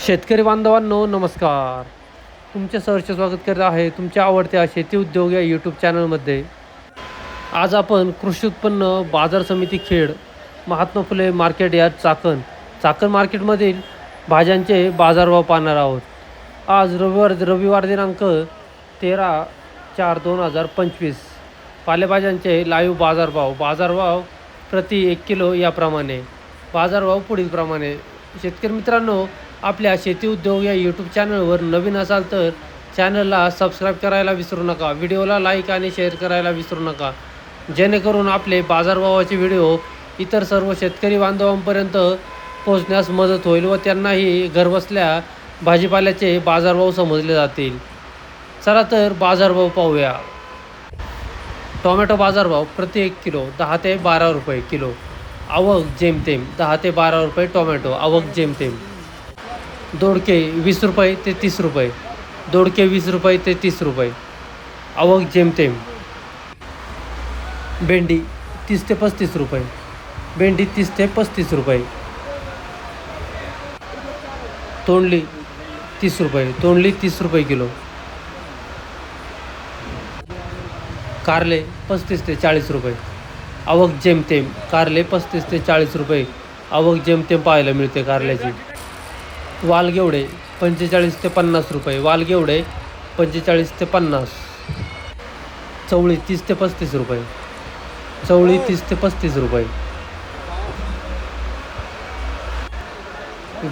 शेतकरी बांधवांनो नमस्कार. तुमचे सहर्ष स्वागत करत आहे तुमच्या आवडत्या शेती उद्योग या यूट्यूब चॅनलमध्ये आज आपण कृषी उत्पन्न बाजार समिती खेड महात्मा फुले मार्केट या चाकण चाकण मार्केटमधील भाज्यांचे बाजारभाव पाहणार आहोत. आज रविवार रविवार दिनांक तेरा चार दोन हजार पंचवीस. पालेभाज्यांचे लाईव्ह बाजारभाव बाजारभाव प्रति एक किलो याप्रमाणे बाजारभाव पुढीलप्रमाणे. शेतकरी मित्रांनो आपल्या शेती उद्योग या यूट्यूब चॅनलवर नवीन असाल तर चॅनलला सबस्क्राईब करायला विसरू नका. व्हिडिओला लाईक आणि शेअर करायला विसरू नका. जेणेकरून आपले बाजारभावाचे व्हिडिओ इतर सर्व शेतकरी बांधवांपर्यंत पोहोचण्यास मदत होईल व त्यांनाही घरबसल्या भाजीपाल्याचे बाजारभाव समजले जातील. चला तर बाजारभाव पाहूया. टोमॅटो बाजारभाव प्रति एक किलो दहा ते बारा रुपये किलो. आवक जेमतेम दहा ते बारा रुपये टोमॅटो आवक जेमतेम. दोडके वीस रुपये ते तीस रुपये. दोडके वीस रुपये ते तीस रुपये. आवक जेमतेम. भेंडी तीस ते पस्तीस रुपये. भेंडी तीस ते पस्तीस रुपये. तोंडली तीस रुपये. तोंडली तीस रुपये किलो. कारले पस्तीस ते चाळीस रुपये. आवक जेमतेम. कारले पस्तीस ते चाळीस रुपये. आवक जेमतेम पाहायला मिळते कारल्याची. वालगेवडे पंचेचाळीस ते पन्नास रुपये. वालगेवडे पंचेचाळीस ते पन्नास. चवळी तीस ते पस्तीस रुपये. चवळी तीस ते पस्तीस रुपये.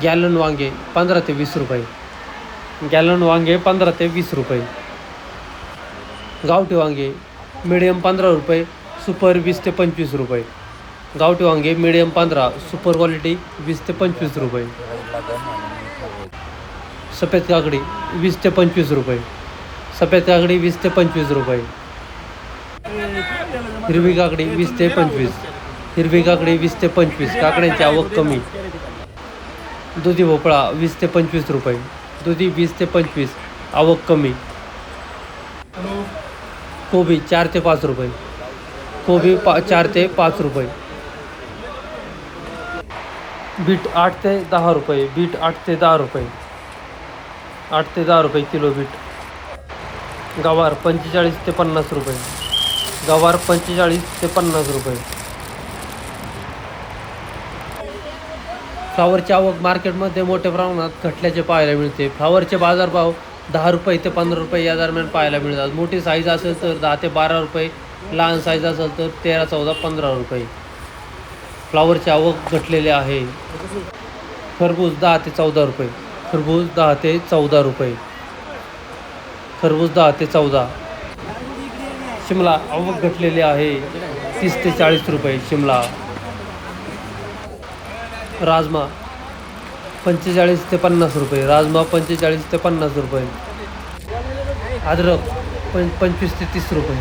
गॅलन वांगे पंधरा ते वीस रुपये. गॅलन वांगे पंधरा ते वीस रुपये. गावठी वांगे मिडियम पंधरा रुपये सुपर वीस ते पंचवीस रुपये. गावठी वांगे मिडियम पंधरा सुपर क्वालिटी वीस ते पंचवीस रुपये. सफेद काकडी वीस ते पंचवीस रुपये. सफेद काकडी वीस ते पंचवीस रुपये. हिरवी काकडी वीस ते पंचवीस. हिरवी काकडी वीस ते पंचवीस. काकड्यांची आवक कमी. दुधी भोपळा वीस ते पंचवीस रुपये. दुधी वीस ते पंचवीस. आवक कमी. कोबी चार ते पाच रुपये. कोबी पा चार ते पाच रुपये. बीट आठ ते दहा रुपये. बीट आठ ते दहा रुपये. आठ ते दहा रुपये किलो बीट गवार पंचेचाळीस ते पन्नास रुपये. गवार पंचेचाळीस ते पन्नास रुपये. फ्लावरची आवक मार्केटमध्ये मोठ्या प्रमाणात घटल्याचे पाहायला मिळते. फ्लावरचे बाजारभाव दहा रुपये ते पंधरा रुपये या दरम्यान पाहायला मिळतात. मोठी साईज असेल तर दहा ते बारा रुपये लहान साईज असेल तर तेरा चौदा पंधरा रुपये. फ्लावरची आवक घटलेली आहे. खरबूज दहा ते चौदा रुपये. खरबूज दहा ते चौदा रुपये. खरबूज दहा ते चौदा. शिमला आवक घटलेली आहे. तीस ते चाळीस रुपये शिमला. राजमा पंचेचाळीस ते पन्नास रुपये. राजमा पंचेचाळीस ते पन्नास रुपये. अद्रक पं पंचवीस ते तीस रुपये.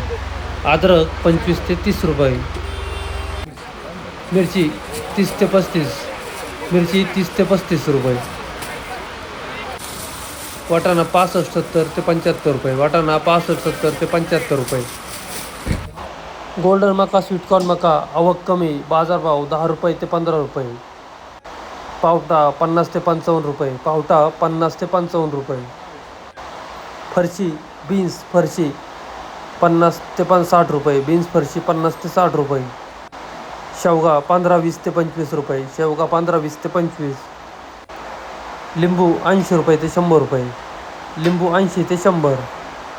अद्रक पंचवीस ते तीस रुपये. मिरची तीस ते पस्तीस. मिरची तीस ते पस्तीस रुपये. वाटाणा पासष्ट सत्तर ते पंच्याहत्तर रुपये वाटाणा पासष्ट सत्तर ते पंच्याहत्तर रुपये. गोल्डन मका स्वीटकॉर्न मका आवक कमी बाजारभाव दहा रुपये ते पंधरा रुपये. पावटा पन्नास ते पंचावन्न रुपये पावटा पन्नास ते पंचावन्न रुपये. फरशी बीन्स फरशी पन्नास ते पण साठ रुपये बीन्स फरशी पन्नास ते साठ रुपये. शेवगा पंधरा वीस ते पंचवीस रुपये शेवगा पंधरा वीस ते पंचवीस. लिंबू ऐंशी रुपये ते शंभर रुपये. लिंबू ऐंशी ते शंभर.